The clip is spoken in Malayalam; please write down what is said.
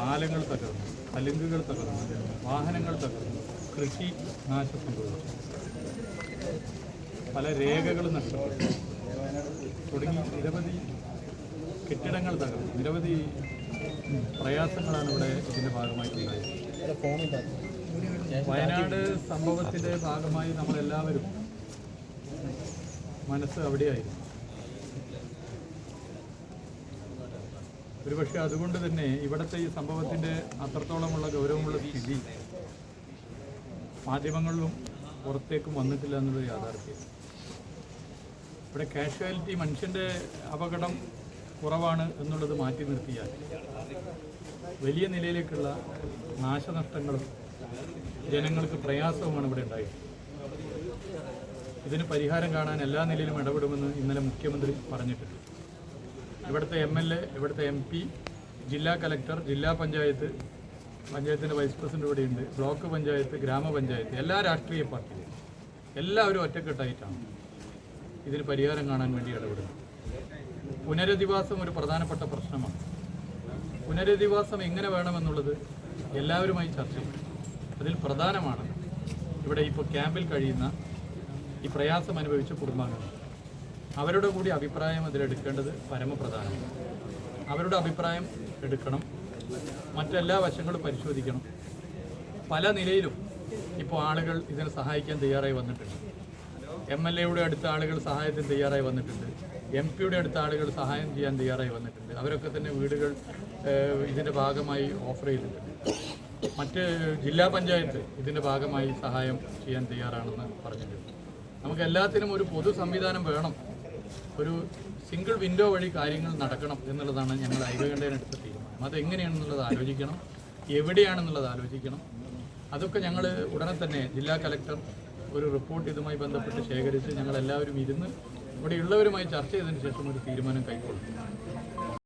പാലങ്ങൾ തകർന്നു കലുങ്കുകൾ തകർന്നു വാഹനങ്ങൾ തകർന്നു കൃഷി നാശം പല രേഖകളും നഷ്ടപ്പെട്ടു. തുടങ്ങി നിരവധി കെട്ടിടങ്ങൾ തകർന്നു. നിരവധി പ്രയാസങ്ങളാണ് ഇവിടെ ഇതിന്റെ ഭാഗമായിട്ടുള്ളത് ഉണ്ടായത് വയനാട് സംഭവത്തിന്റെ ഭാഗമായി നമ്മളെല്ലാവരും മനസ്സ് അവിടെയായിരുന്നു. ഒരുപക്ഷെ അതുകൊണ്ട് തന്നെ ഇവിടുത്തെ ഈ സംഭവത്തിന്റെ അത്രത്തോളമുള്ള ഗൗരവമുള്ള സ്ഥിതി മാധ്യമങ്ങളിലും പുറത്തേക്കും വന്നിട്ടില്ല എന്നുള്ളത് യാഥാർത്ഥ്യം. ഇവിടെ കാഷ്വാലിറ്റി മനുഷ്യന്റെ അപകടം കുറവാണ് എന്നുള്ളത് മാറ്റി നിർത്തിയാൽ വലിയ നിലയിലേക്കുള്ള നാശനഷ്ടങ്ങളും ജനങ്ങൾക്ക് പ്രയാസവുമാണ് ഇവിടെ ഉണ്ടായത്. ഇതിന് പരിഹാരം കാണാൻ എല്ലാ നിലയിലും ഇടപെടുമെന്ന് ഇന്നലെ മുഖ്യമന്ത്രി പറഞ്ഞിട്ടുണ്ട്. ഇവിടുത്തെ എം എൽ എ ഇവിടുത്തെ എം പി ജില്ലാ കലക്ടർ ജില്ലാ പഞ്ചായത്ത് പഞ്ചായത്തിന്റെ വൈസ് പ്രസിഡന്റ് ഇവിടെയുണ്ട് ബ്ലോക്ക് പഞ്ചായത്ത് ഗ്രാമപഞ്ചായത്ത് എല്ലാ രാഷ്ട്രീയ പാർട്ടികളും എല്ലാവരും ഒറ്റക്കെട്ടായിട്ടാണ് ഇതിന് പരിഹാരം കാണാൻ വേണ്ടി ഇടപെടുന്നത്. പുനരധിവാസം ഒരു പ്രധാനപ്പെട്ട പ്രശ്നമാണ്. പുനരധിവാസം എങ്ങനെ വേണമെന്നുള്ളത് എല്ലാവരുമായി ചർച്ച ചെയ്യും അതിൽ പ്രധാനമാണ് ഇവിടെ ഇപ്പോൾ ക്യാമ്പിൽ കഴിയുന്ന ഈ പ്രയാസം അനുഭവിച്ച കുടുംബാംഗങ്ങൾ. അവരുടെ കൂടി അഭിപ്രായം ഇതിലെടുക്കേണ്ടത് പരമപ്രധാനമാണ് അവരുടെ അഭിപ്രായം എടുക്കണം. മറ്റെല്ലാ വശങ്ങളും പരിശോധിക്കണം. പല നിലയിലും ഇപ്പോൾ ആളുകൾ ഇതിനെ സഹായിക്കാൻ തയ്യാറായി വന്നിട്ടുണ്ട്. എം എൽ എയുടെ അടുത്ത ആളുകൾ സഹായത്തിന് തയ്യാറായി വന്നിട്ടുണ്ട്. എം പിയുടെ അടുത്ത ആളുകൾ സഹായം ചെയ്യാൻ തയ്യാറായി വന്നിട്ടുണ്ട്. അവരൊക്കെ തന്നെ വീടുകൾ ഇതിന്റെ ഭാഗമായി ഓഫർ ചെയ്തിട്ടുണ്ട്. മറ്റ് ജില്ലാ പഞ്ചായത്ത് ഇതിന്റെ ഭാഗമായി സഹായം ചെയ്യാൻ തയ്യാറാണെന്ന് പറഞ്ഞിട്ടുണ്ട്. നമുക്ക് എല്ലാത്തിനും ഒരു പൊതു സംവിധാനം വേണം. ഒരു സിംഗിൾ വിൻഡോ വഴി കാര്യങ്ങൾ നടക്കണം എന്നുള്ളതാണ് ഞങ്ങൾ ഐകകണ്ഠേനെടുത്ത തീരുമാനം. അതെങ്ങനെയാണെന്നുള്ളത് ആലോചിക്കണം എവിടെയാണെന്നുള്ളത് ആലോചിക്കണം. അതൊക്കെ ഞങ്ങൾ ഉടനെ തന്നെ ജില്ലാ കലക്ടർ ഒരു റിപ്പോർട്ട് ഇതുമായി ബന്ധപ്പെട്ട് ശേഖരിച്ച് ഞങ്ങൾ എല്ലാവരും ഇരുന്ന് ഇവിടെയുള്ളവരുമായി ചർച്ച ചെയ്തതിന് ശേഷം ഒരു തീരുമാനം കൈക്കൊള്ളും.